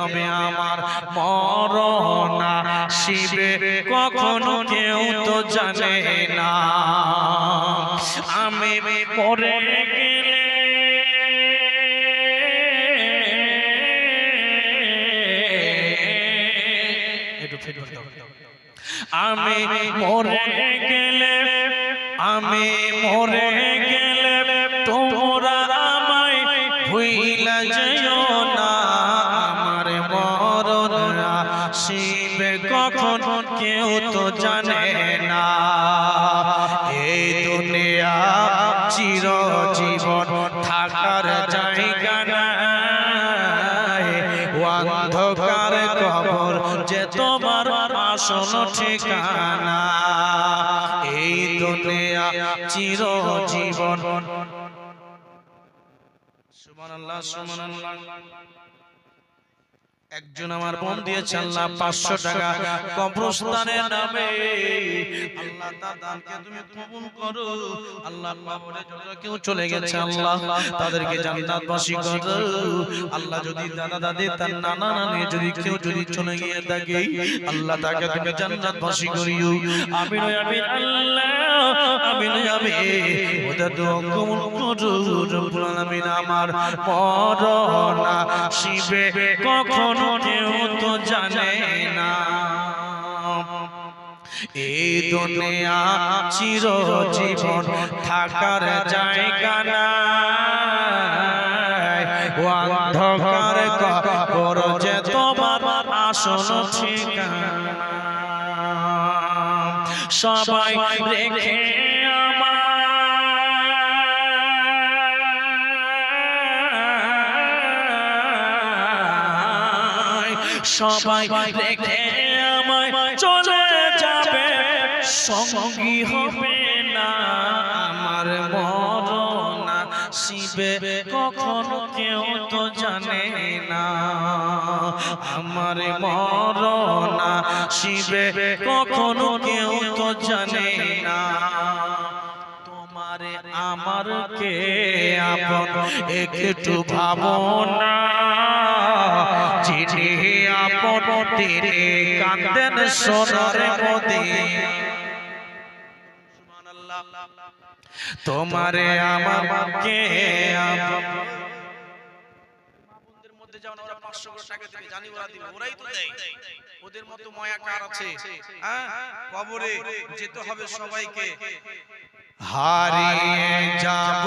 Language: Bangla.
তবে আমার মরনা শিবে, কখনো কেউ তো জানে না। আমি পরে আমি মরে গেলে, আমি মরে কেউ তো জানে না। এই দুনিয়া চির জীবন থাকার জায়গা ও অন্ধকার কবর যে তোমার আসল ঠিকানা। এই দুনিয়া চির জীবন সুবহানাল্লাহ সুবহানাল্লাহ। একজন আমার বোন দিয়েছে আল্লাহ পাঁচশো টাকা কবরস্থানের নামে। আল্লাহ তুমি কবুল করো। আল্লাহ কবরে যত কেউ চলে গেছে আল্লাহ তাদেরকে জান্নাতবাসী করো। আল্লাহ যদি দাদা দাদি তার নানা নানি যদি কেউ যদি চলে গিয়ে থাকে আল্লাহ তাকে তুমি জান্নাতবাসী করিও। আমিন আমিন আল্লাহ। আমিন আমিন। ওদের দোয়া করো শিবে কখনো কেউ তো জানে না। এই দুনিয়া চির জীবন থাকার জায়গা ও অন্ধকার কবর যে তোমার আসল ঠিকানা। সবাই রেখে সবাই রেখে আমায় চলে যাবে। সঙ্গী হবে শিবে কখনো কেউ তো জানে না। আমার মরনা শিবে কখনো কেউ তো জানে না। তোমারে আমার কে আপন একটু ভাবনা চিঠি আপন তীরে কান্দেন সোনার মদি তোমারে আমার কে আপন ওদের মধ্যে যেমন আমরা 500 টাকা দিবে জানি ওরা দিবে ওরাই তো দেয়। ওদের মতো মায়া কার আছে? হ্যাঁ? কবরে যেতে হবে সবাইকে। হারিয়ে যাব